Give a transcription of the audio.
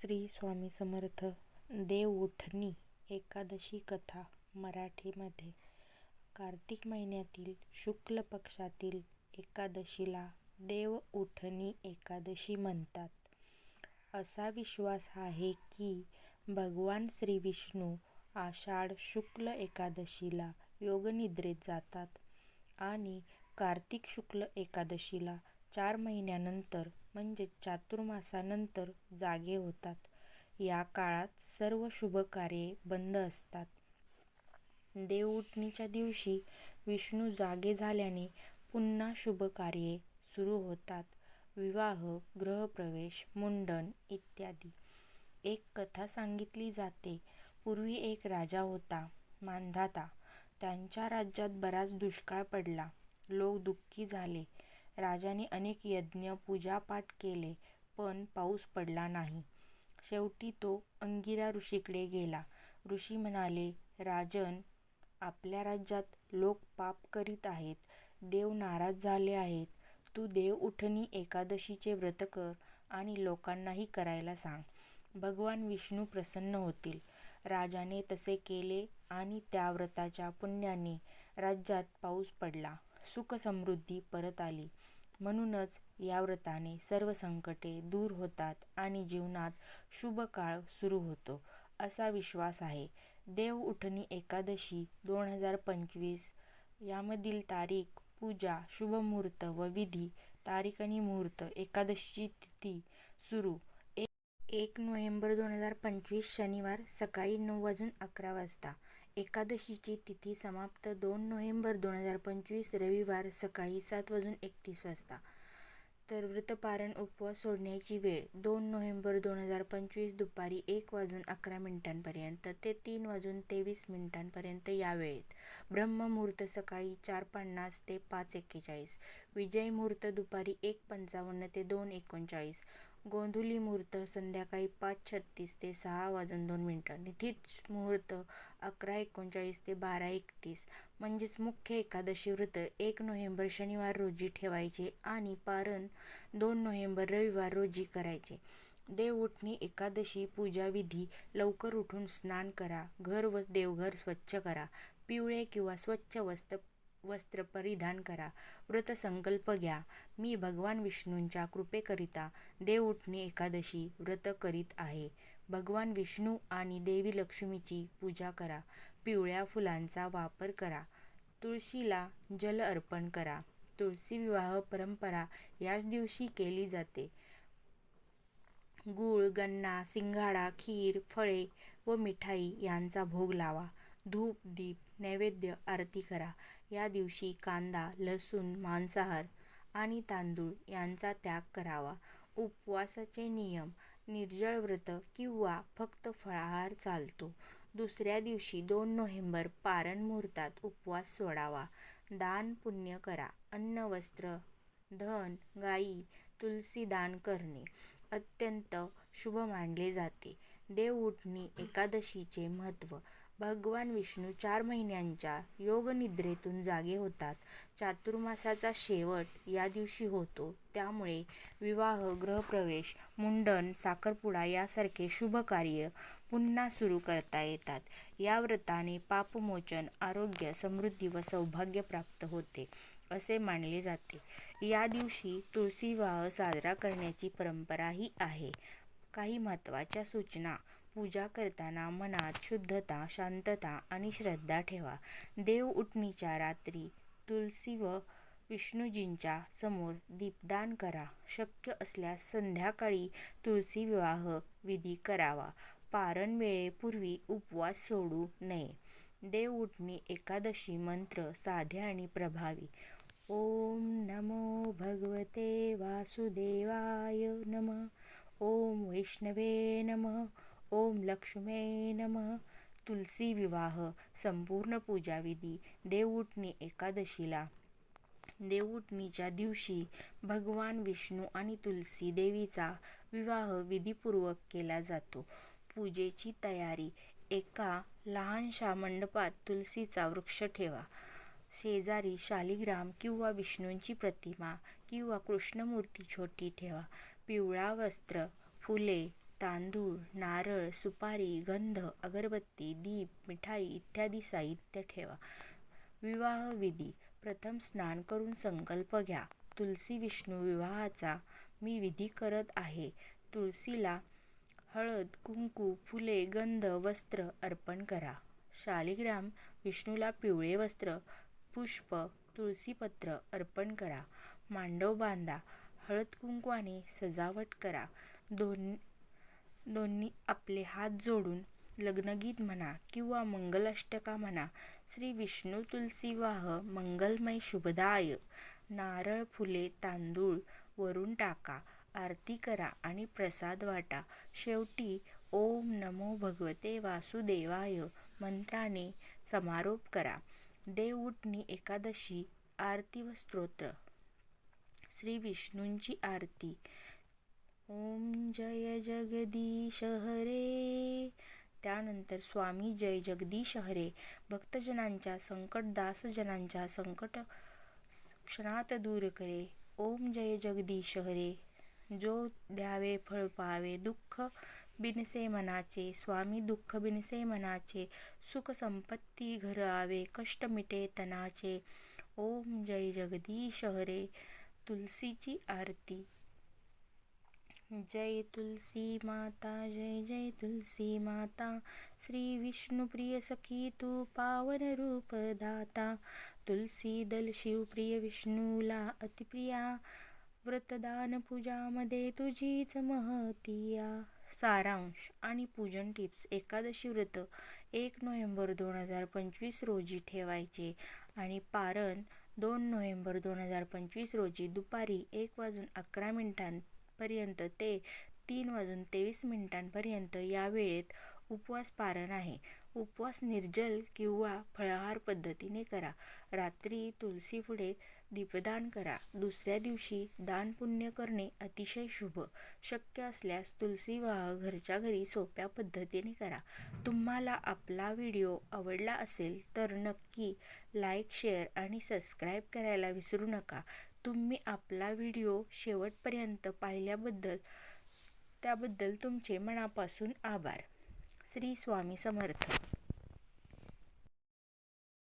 श्री स्वामी समर्थ देवउठणी एकादशी कथा मराठीमध्ये कार्तिक महिन्यातील शुक्ल पक्षातील एकादशीला देवउठणी एकादशी म्हणतात. असा विश्वास आहे की भगवान श्री विष्णू आषाढ शुक्ल एकादशीला योगनिद्रेत जातात आणि कार्तिक शुक्ल एकादशीला चार महिन्यानंतर म्हणजेच चातुर्मासानंतर जागे होतात. या काळात सर्व शुभकार्ये बंद असतात. देवउठणीच्या दिवशी विष्णू जागे झाल्याने पुन्हा शुभकार्ये सुरू होतात. विवाह, गृहप्रवेश, मुंडन इत्यादी. एक कथा सांगितली जाते. पूर्वी एक राजा होता मांधाता. त्यांच्या राज्यात बराच दुष्काळ पडला. लोक दुःखी झाले. राजाने अनेक यज्ञ, पूजापाठ केले पण पाऊस पडला नाही. शेवटी तो अंगिरा ऋषीकडे गेला. ऋषी म्हणाले, राजन, आपल्या राज्यात लोक पाप करीत आहेत. देव नाराज झाले आहेत. तू देवउठणी एकादशीचे व्रत कर आणि लोकांनाही करायला सांग. भगवान विष्णू प्रसन्न होतील. राजाने तसे केले आणि त्या व्रताच्या पुण्याने राज्यात पाऊस पडला. सुख-समृद्धी परत आली. म्हणूनच या व्रताने सर्व संकटे दूर होतात आणि जीवनात शुभकाळ सुरू होतो, असा विश्वास आहे. देवउठणी एकादशी दोन हजार पंचवीस यामधील तारीख, पूजा, शुभमुहूर्त व विधी, तारीख आणि मुहूर्त एकादशीची तिथी सुरू एक नोव्हेंबर दोन हजार पंचवीस शनिवार सकाळी नऊ वाजून अकरा वाजता एकादशीची तिथी समाप्त दोन नोव्हेंबर दोन हजार पंचवीस रविवार सकाळी सात वाजून एकतीस वाजता. तर व्रतपारण उपवास सोडण्याची वेळ दोन नोव्हेंबर दोन हजार पंचवीस दुपारी एक वाजून अकरा मिनिटांपर्यंत ते तीन वाजून तेवीस मिनिटांपर्यंत या वेळेत. ब्रह्ममुहूर्त सकाळी चार पन्नास ते पाच एक्केचाळीस. विजय मुहूर्त दुपारी एक पंचावन्न ते दोन एकोणचाळीस. गोंधुली मुहूर्त संध्याकाळी पाच छत्तीस ते सहा वाजून दोन मिनटं निथीच मुहूर्त अकरा एकोणचाळीस ते बारा एकतीस म्हणजेच मुख्य एकादशी व्रत एक नोव्हेंबर शनिवार रोजी ठेवायचे आणि पारण दोन नोव्हेंबर रविवार रोजी करायचे. देवउठणी एकादशी पूजाविधी लवकर उठून स्नान करा. घर व देवघर स्वच्छ करा. पिवळे किंवा स्वच्छ वस्त्र वस्त्र परिधान करा. व्रतसंकल्प घ्या. मी भगवान विष्णूंच्या कृपेकरिता देवउठणी एकादशी व्रत करीत आहे. भगवान विष्णू आणि देवी लक्ष्मीची पूजा करा. पिवळ्या फुलांचा वापर करा. तुळशीला जल अर्पण करा. तुळशी विवाह परंपरा याच दिवशी केली जाते. गूळ, गन्ना, सिंघाडा, खीर, फळे व मिठाई यांचा भोग लावा. धूप, दीप, नैवेद्य, आरती करा. या दिवशी कांदा, लसूण, मांसाहार आणि तांदूळ यांचा त्याग करावा. उपवासाचे नियम निर्जळ व्रत किंवा फक्त फळाहार चालतो. दुसऱ्या दिवशी दोन नोव्हेंबर पारण मुहूर्तात उपवास सोडावा. दान पुण्य करा. अन्न, वस्त्र, धन, गायी, तुलसी दान करणे अत्यंत शुभ मानले जाते. देवउठणी एकादशीचे महत्त्व भगवान विष्णू चार महिन्यांच्या योगनिद्रेतून जागे होतात. चातुर्मासाचा शेवट या दिवशी होतो. त्यामुळे विवाह, गृहप्रवेश, मुंडन, साखरपुडा यासारखे शुभकार्य पुन्हा सुरू करता येतात. या व्रताने पापमोचन, आरोग्य, समृद्धी व सौभाग्य प्राप्त होते, असे मानले जाते. या दिवशी तुळशीविवाह साजरा करण्याची परंपराही आहे. काही महत्त्वाच्या सूचना पूजा करताना मनात शुद्धता, शांतता आणि श्रद्धा ठेवा. देवउठणीच्या रात्री तुलसी व विष्णूजींच्या समोर दीपदान करा. शक्य असल्यास संध्याकाळी तुलसी विवाह विधी करावा. पारण वेळेपूर्वी उपवास सोडू नये. देवउठणी एकादशी मंत्र साधे आणि प्रभावी ओम नमो भगवते वासुदेवाय नमः ओम वैष्णवे नमः ओम लक्ष्म्ये नम तुलसी विवाह संपूर्ण पूजाविधी देवउठणी एकादशीला देवउठणीच्या दिवशी भगवान विष्णू आणि तुलसी देवीचा विवाह विधीपूर्वक केला जातो. पूजेची तयारी एका लहानशा मंडपात तुलसीचा वृक्ष ठेवा. शेजारी शालिग्राम किंवा विष्णूंची प्रतिमा किंवा कृष्णमूर्ती छोटी ठेवा. पिवळा वस्त्र, फुले, तांदूळ नारळ सुपारी गंध अगरबत्ती दीप मिठाई इत्यादी साहित्य ठेवा. विवाह विधी. प्रथम स्नान करून संकल्प घ्या. तुलसी विष्णू विवाहाचा मी विधी करत आहे. तुलसीला हळद कुंकू फुले गंध वस्त्र अर्पण करा. शालिग्राम विष्णूला पिवळे वस्त्र पुष्प तुळशीपत्र अर्पण करा. मांडव बांधा. हळद कुंकवाने सजावट करा. दोन दोन्ही आपले हात जोडून लग्नगीत म्हणा किंवा मंगलाष्टका म्हणा श्री विष्णू तुलसी वाह मंगलमय शुभदाय. नारळ फुले तांदूळ वरून टाका आरती करा आणि प्रसाद वाटा. शेवटी ओम नमो भगवते वासुदेवाय. मंत्राने समारोप करा. देवउठणी एकादशी आरती व स्तोत्र. श्री विष्णूंची आरती. ओम जय जगदीश हरे. त्यानंतर स्वामी जय जगदीश हरे. भक्तजनांच्या संकट दासजनांच्या संकट क्षणात दूर करे. ओम जय जगदीश हरे. जो द्यावे फळ पावे दुःख बिनसे मनाचे. स्वामी दुःख बिनसे मनाचे. सुख संपत्ती घर आवे कष्ट मिटे तनाचे. ओम जय जगदीश हरे. तुलसीची आरती. जय तुलसी माता जय जय तुलसी माता। श्री विष्णुप्रिय सखी तू पावन रूप दाता। तुलसी दल शिवप्रिय विष्णूला अतिप्रिया। व्रतदान पूजामध्ये तुझीच महतिया। सारांश आणि पूजन टिप्स एकादशी व्रत एक नोव्हेंबर दोन हजार पंचवीस रोजी ठेवायचे. आणि पारण दोन नोव्हेंबर दोन हजार पंचवीस रोजी दुपारी एक वाजून अकरा पर्यंत ते तीन वाजून तेवीस मिनिटांपर्यंत या वेळेत उपवास पारण आहे. उपवास निर्जल किंवा फळाहार पद्धतीने करा. रात्री तुळशीपुढे दीपदान करा. दुसऱ्या दिवशी दान पुण्य करणे अतिशय शुभ. शक्य असल्यास तुलसी वाह घरच्या घरी सोप्या पद्धतीने करा. तुम्हाला आपला व्हिडिओ आवडला असेल तर नक्की लाईक शेअर आणि सबस्क्राईब करायला विसरू नका. तुम्ही आपला व्हिडिओ शेवटपर्यंत पाहिल्याबद्दल त्याबद्दल तुमचे मनापासून आभार. श्री स्वामी समर्थ.